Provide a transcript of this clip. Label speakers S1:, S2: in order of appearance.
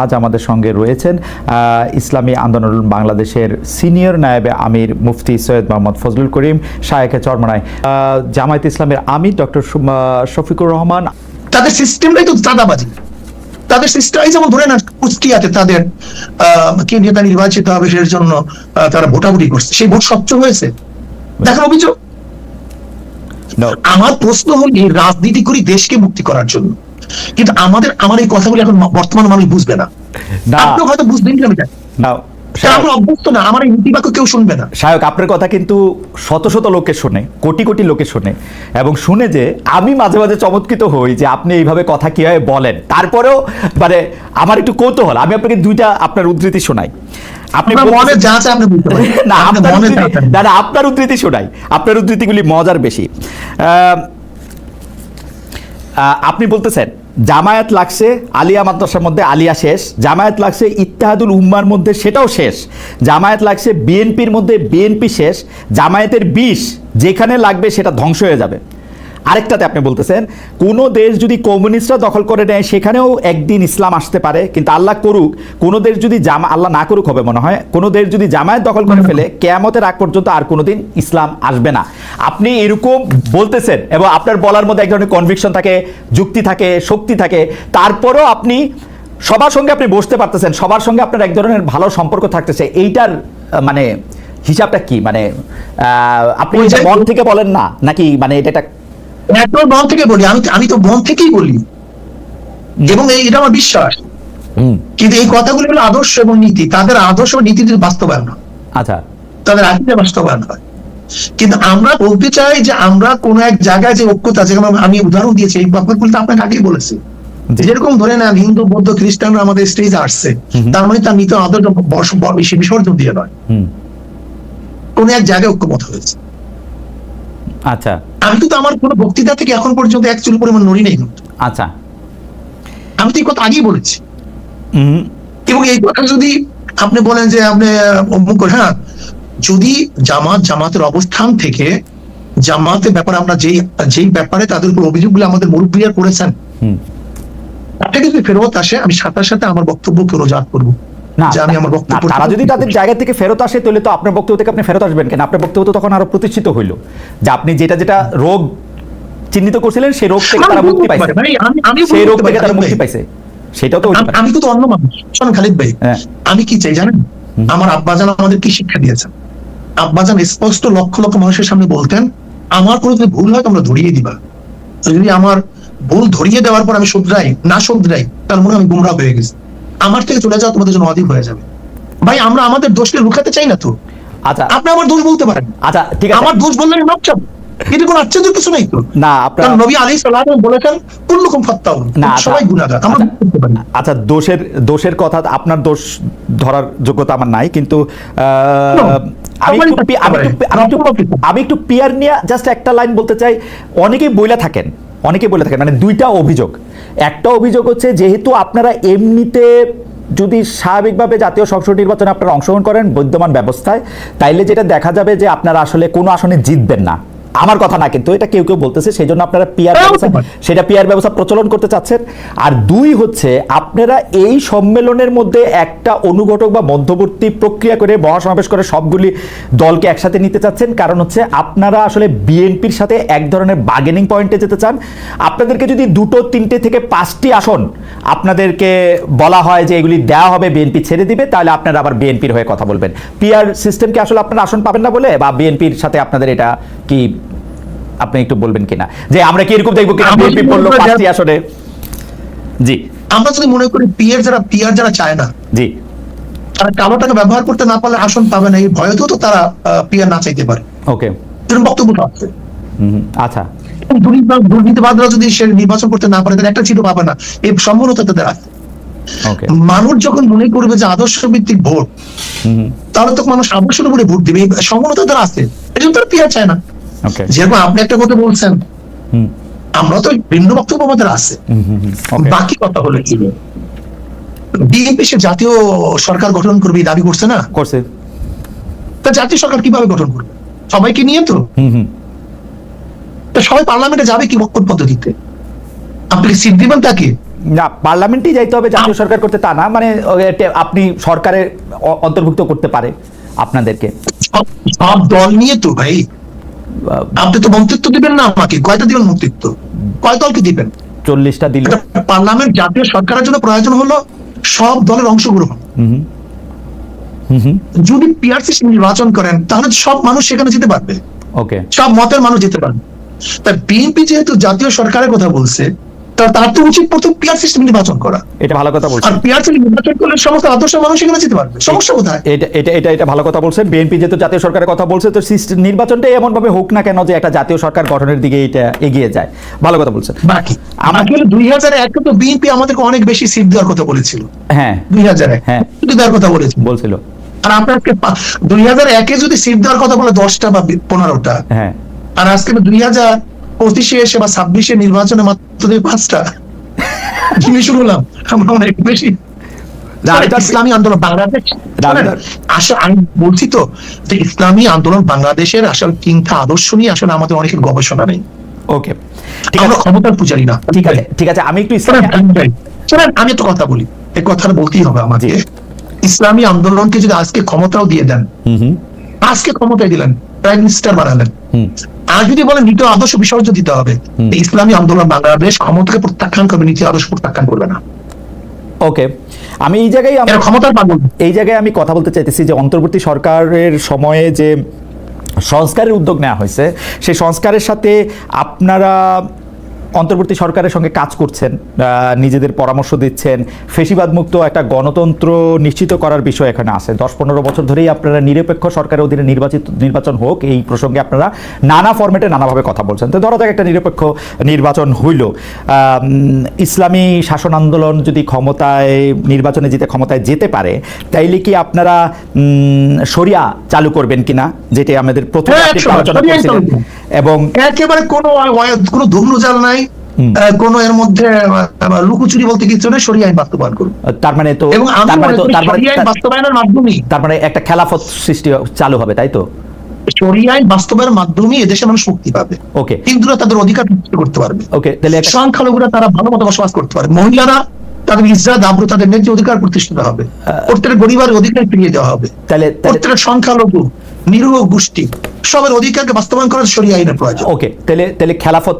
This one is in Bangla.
S1: আজ আমাদের সঙ্গে রয়েছেন ইসলামী আন্দোলন বাংলাদেশের সিনিয়র নায়েবে আমির মুফতি সৈয়দ মোহাম্মদ ফজলুল করিম শায়েখে চরমনায়। জামায়াত ইসলামের আমির ডক্টর শফিকুর রহমান।
S2: তাদের সিস্টেমটাই তো চাঁদাবাজি। তাদের সিস্টেম যেমন ধরে না কুষ্টিয়াতে তাদের কে নেতা নির্বাচিত হবে সেটার জন্য তারা ভোটাভুটি করছে। সেই ভোট স্বচ্ছ হয়েছে। দেখেন অভিযোগ? আমার প্রশ্ন হল এই রাজনীতি করি দেশকে মুক্তি করার জন্য। কিন্তু আমাদের আমার এই কথাগুলো এখন বর্তমান মানুষ বুঝবে না। আপনি হয়তো বুঝবেন কি আমি
S1: না
S2: কারণ আমরা অভ্যস্ত না আমার কেউ শুনবে না।
S1: আপনার কথা কিন্তু শত শত লোকে শোনে কোটি কোটি লোকে শোনে এবং শুনে যে আমি মাঝে মাঝে চমৎকৃত হই যে আপনি এইভাবে কথা কীভাবে বলেন। তারপরেও মানে আমার একটু কৌতূহল আমি আপনাকে দুইটা আপনার উদ্ধৃতি শোনাই। আপনি
S2: আপনার মনে যা আপনি
S1: না
S2: আপনার
S1: আপনার উদ্ধৃতি- শোনাই। আপনার উদ্ধৃতিগুলি মজার বেশি। আপনি বলতেছেন জামায়াত লাগছে, আলিয়া মাদ্রাসার মধ্যে আলিয়া শেষ, জামায়াত লাগছে ইত্তাহাদুল উম্মার মধ্যে সেটাও শেষ, জামায়াত লাগছে বিএনপির মধ্যে বিএনপি শেষ, জামায়াতের বিষ যেখানে লাগবে সেটা ধ্বংস হয়ে যাবে। আরেকটাতে আপনি বলতেছেন কোনো দেশ যদি কমিউনিস্টরা দখল করে নেয় সেখানেও একদিন ইসলাম আসতে পারে কিন্তু আল্লাহ করুক কোনো দেশ যদি জামা আল্লাহ না করুক হবে মনে হয় কোনো দেশ যদি জামায়াত দখল করে ফেলে কেয়ামতের আগ পর্যন্ত আর কোনোদিন ইসলাম আসবে না। আপনি এরকম বলতেছেন এবং আপনার বলার মধ্যে এক ধরনের কনভিকশন থাকে যুক্তি থাকে শক্তি থাকে তারপরেও আপনি সবার সঙ্গে আপনি বসতে পারতেছেন সবার সঙ্গে আপনার এক ধরনের ভালো সম্পর্ক থাকতেছে এইটার মানে হিসাবটা কি? মানে আহ, আপনি মন থেকে বলেন না নাকি মানে এটা একটা
S2: একবার মন থেকে বলি আমি আমি তো থেকেই বলি। এবং এটা আমার বিশ্বাস। কিন্তু এই কথাগুলো হলো আদর্শ এবং নীতি। তাদের আদর্শ বাস্তবায়ন
S1: আচ্ছা।
S2: তাদের আকিদা বাস্তবায়ন হয় কিন্তু আমরা বলতে চাই যে আমরা কোন এক জায়গায় যে ঐক্যতা যেমন আমি উদাহরণ দিয়েছি এই ব্যাপারগুলো আপনাকে আগেই বলেছি। যেরকম ধরে নেন হিন্দু বৌদ্ধ খ্রিস্টানরা আমাদের স্টেজে আসছে তার মানে তার নীতি আদর্শ বিসর্জন দিয়ে নয়। কোন এক জায়গায় ঐক্যমত হয়েছে।
S1: আচ্ছা।
S2: আমি কিন্তু আমার কোনো বক্তৃতা থেকে এখন পর্যন্ত এক চুল পরিমাণ নড়ি নেই
S1: আচ্ছা।
S2: আমি তো এই কথা আগেই বলেছি। এবং এই কথা যদি আপনি বলেন যে আপনি অমুক হ্যাঁ যদি জামাত জামাতের অবস্থান থেকে জামাতের ব্যাপারে আমরা যেই যেই ব্যাপারে তাদের উপর অভিযোগগুলো আমাদের মুরব্বীরা করেছেন
S1: হুম।
S2: তাতে যদি ফেরত আসে আমি সাথে সাথে আমার বক্তব্যকে রোজাত করব। যে আমি আমার বক্তব্য
S1: তারা যদি তাদের জায়গা থেকে ফেরত আসে তাহলে তো আপনার বক্তব্য থেকে আপনি ফেরত আসবেন কেন? আপনার বক্তব্য তো তখন আরও প্রতিষ্ঠিত হইল। যে আপনি যেটা যেটা রোগ চিহ্নিত করছিলেন সেই রোগ থেকে তারা
S2: আমি
S1: মুক্তি পাইছে
S2: পারি, ভাই, আমি- আমি
S1: সেই রোগ থেকে তারা মুক্তি পাইছে। সেটাও তো
S2: আমি- কিন্তু অন্য মানুষ। শোনেন খালিদ ভাই
S1: হ্যাঁ।
S2: আমি কি চাই জানেন? আমার আব্বাজান আমাদের কি শিক্ষা দিয়েছেন? আব্বাজান স্পষ্ট লক্ষ লক্ষ মানুষের সামনে বলতেন আমার কোনো যদি ভুল হয় তোমরা ধরিয়ে দিবা। যদি আমার ভুল ধরিয়ে দেওয়ার পর আমি শুধরাই না শুধরাই তার মনে হয় আমি গুমরা হয়ে গেছি। আমার থেকে চলে যাওয়া তোমাদের জন্য অধিক হয়ে যাবে। ভাই আমরা আমাদের দোষকে লুকাতে চাই না তো।
S1: আচ্ছা।
S2: আপনি আমার দোষ বলতে পারেন।
S1: আচ্ছা ঠিক আছে।
S2: আমার দোষ বললে নক এটা কোনো আশ্চর্যের কিছু নেই তো।
S1: না আপনার
S2: নবী আলী সাল্লাহ বলেছেন কুল্লুকুম
S1: আচ্ছা।
S2: সবাই গুণাগার আমরা
S1: আচ্ছা। আচ্ছা দোষের দোষের কথা আপনার দোষ ধরার যোগ্যতা আমার নাই কিন্তু। আমি একটু পিয়ার নিয়ে জাস্ট একটা লাইন বলতে চাই। অনেকেই বইলা থাকেন অনেকেই বলে থাকেন মানে দুইটা অভিযোগ। একটা অভিযোগ হচ্ছে, যেহেতু আপনারা এমনিতে যদি স্বাভাবিকভাবে জাতীয় সংসদ নির্বাচনে আপনারা অংশগ্রহণ করেন বিদ্যমান ব্যবস্থায়, তাইলে যেটা দেখা যাবে যে আপনারা আসলে কোনো আসনে জিতবেন না। আমার কথা না কিন্তু এটা কেউ কেউ বলতেছে সেই জন্য আপনারা পিয়ার ব্যবস্থা সেটা পিয়ার ব্যবস্থা প্রচলন করতে চাচ্ছেন। আর দুই হচ্ছে আপনারা এই সম্মেলনের মধ্যে একটা অনুঘটক বা মধ্যবর্তী প্রক্রিয়া করে মহাসমাবেশ করে সবগুলি দলকে একসাথে নিতে চাচ্ছেন। কারণ হচ্ছে আপনারা আসলে বিএনপির সাথে এক ধরনের বার্গেনিং পয়েন্টে যেতে চান। আপনাদেরকে যদি দুটো তিনটে থেকে পাঁচটি আসন আপনাদেরকে বলা হয় যে এগুলি দেওয়া হবে বিএনপি ছেড়ে দিবে তাহলে আপনারা আবার বিএনপির হয়ে কথা বলবেন। পিয়ার সিস্টেমকে আসলে আপনারা আসন পাবেন না বলে বা বিএনপির সাথে আপনাদের এটা কি আপনি একটু বলবেন কিনা? যে আমরা কি এরকম দেখব কিনা বিএনপি
S2: মনে করি
S1: পাঁচটি আসনে? জি।
S2: আমরা যদি মনে করি পিয়ার যারা পিয়ার যারা চায় না
S1: জি।
S2: তারা কালো টাকা ব্যবহার করতে না পারলে আসন পাবে না এই ভয়তেও তো তারা পিয়ার না চাইতে পারে।
S1: ওকে
S2: এরকম বক্তব্য তো আছে
S1: আচ্ছা।
S2: দুর্নীতিবাদরা যদি সে নির্বাচন করতে না পারে তাহলে একটা সিটও পাবে না। এই সম্ভাবনা তাদের আছে। মানুষ যখন মনে করবে যে আদর্শ ভিত্তিক ভোট তাহলে তো মানুষ আদর্শের উপরে ভোট দিবে। এই সম্ভাবনা তাদের আছে। এই জন্য তারা পিয়ার চায় না। যেরকম আপনি একটা কথা বলছেন আমরা তো ভিন্ন বক্তব্য আমাদের আছে। বাকি কথা হলো কি? বিএনপি সে জাতীয় সরকার গঠন করবে দাবি করছে না?
S1: করছে।
S2: তা জাতীয় সরকার কীভাবে গঠন করবে? সবাইকে নিয়ে তো? তা সবাই পার্লামেন্টে যাবে কি বক্তব্য পদ্ধতিতে? আপনি সিট দিবেন তাকে?
S1: না পার্লামেন্টেই যাইতে হবে জাতীয় সরকার করতে তা না মানে আপনি সরকারে অন্তর্ভুক্ত করতে পারে আপনাদেরকে।
S2: সব দল নিয়ে তো ভাই। আপনি তো মন্ত্রিত্ব দিবেন না আমাকে কয়টা দিবেন মন্ত্রিত্ব? কয় দলকে দিবেন?
S1: চল্লিশটা দিল।
S2: পার্লামেন্ট জাতীয় সরকারের জন্য প্রয়োজন হলো সব দলের অংশগ্রহণ। যদি পিআরসি নির্বাচন করেন তাহলে সব মানুষ সেখানে যেতে পারবে।
S1: ওকে।
S2: সব মতের মানুষ যেতে পারবে। তাই বিএনপি যেহেতু জাতীয় সরকারের কথা বলছে তা তার তো উচিত প্রথম সিস্টেম নির্বাচন করা।
S1: এটা ভালো কথা
S2: আর পিআর নির্বাচন করলে সমস্ত আদর্শ মানুষ এখানে যেতে পারবে। সমস্যা কোথায়?
S1: এটা এটা এটা এটা ভালো কথা বলছেন। বিএনপি যেহেতু জাতীয় সরকারের কথা বলছে তো নির্বাচনটাই এমন ভাবে হোক না কেন যে একটা জাতীয় সরকার গঠনের দিকে এটা এগিয়ে যায়। ভালো কথা বলছেন।
S2: বাকি। আমাকে দুই হাজার একে তো বিএনপি আমাদেরকে অনেক বেশি সিট দেওয়ার কথা বলেছিল।
S1: হ্যাঁ।
S2: দুই হাজার এক।
S1: হ্যাঁ।
S2: দেওয়ার কথা বলেছিল।
S1: বলছিল।
S2: আর আপনাকে দুই হাজার একে যদি সিট দেওয়ার কথা বলে দশটা বা বি- পনেরোটা
S1: হ্যাঁ।
S2: আর আজকে দুই হাজার পঁচিশে এসে বা ছাব্বিশে নির্বাচনে মাত্র পাঁচটা জিনিস শুনলাম আমরা অনেক বেশি। ইসলামী আন্দোলন বাংলাদেশ আসলে আমি বলছি তো যে ইসলামী আন্দোলন বাংলাদেশের আসলে চিন্তা আদর্শ নিয়ে আসলে আমাদের অনেকের গবেষণা নেই।
S1: ওকে। ঠিক আছে।
S2: ক্ষমতার পূজারি না।
S1: ঠিক আছে ঠিক আছে। আমি একটু
S2: শোনেন, আমি একটা কথা বলি। এই কথাটা বলতেই হবে আমাকে। ইসলামী আন্দোলনকে যদি আজকে ক্ষমতাও দিয়ে দেন আজকে ক্ষমতায় দিলেন প্রাইম মিনিস্টার বানালেন। আর যদি বলেন নীতি আদর্শ বিসর্জন দিতে হবে ইসলামী আন্দোলন বাংলাদেশ ক্ষমতাকে প্রত্যাখ্যান করবে নীতি আদর্শ প্রত্যাখ্যান করবে না।
S1: ওকে আমি এই জায়গায়
S2: ক্ষমতার পাগল
S1: এই জায়গায় আমি কথা বলতে চাইতেছি যে অন্তর্বর্তী সরকারের সময়ে যে সংস্কারের উদ্যোগ নেওয়া হয়েছে সেই সংস্কারের সাথে আপনারা অন্তর্বর্তী সরকারের সঙ্গে কাজ করছেন নিজেদের পরামর্শ দিচ্ছেন। ফেসিবাদ মুক্ত একটা গণতন্ত্র নিশ্চিত করার বিষয় এখানে আছে। দশ পনেরো বছর ধরেই আপনারা নিরপেক্ষ সরকারের অধীনে নির্বাচিত নির্বাচন হোক এই প্রসঙ্গে আপনারা নানা ফরম্যাটে নানাভাবে কথা বলছেন। তো ধরো যাক একটা নিরপেক্ষ নির্বাচন হইল। ইসলামী শাসন আন্দোলন যদি ক্ষমতায় নির্বাচনে জিতে ক্ষমতায় যেতে পারে তাইলে কি আপনারা শরিয়া চালু করবেন কিনা? যেটি আমাদের প্রথম
S2: হ্যাঁ,
S1: আলোচনা। এবং
S2: একেবারে কোনো কোনো ধুমরুজাল নাই। কোনো এর মধ্যে লুকোচুরি বলতে কিছু নেই সরিয়ে আইন বাস্তবায়ন করুন।
S1: তার মানে তো
S2: এবং
S1: তার মানে তো তার মানে
S2: বাস্তবায়নের মাধ্যমেই।
S1: তার মানে একটা খেলাফত সৃষ্টি চালু হবে তাই তো?
S2: এদেশের মানুষ মুক্তি পাবে।
S1: ওকে।
S2: হিন্দুরা তাদের অধিকার করতে পারবে।
S1: ওকে তাহলে
S2: সংখ্যালঘুরা তারা ভালো মতো বসবাস করতে পারে মহিলারা তাদের ইজ্জাত আব্রু তাদের ন্যায্য অধিকার প্রতিষ্ঠিত হবে। প্রত্যেক গরিবের অধিকার ফিরিয়ে দেওয়া হবে।
S1: তাহলে
S2: প্রত্যেক সংখ্যালঘু নিরীহ গোষ্ঠী সবার অধিকারকে বাস্তবায়ন করার সরিয়ে আইনের প্রয়োজন।
S1: ওকে তাহলে তাহলে খেলাফত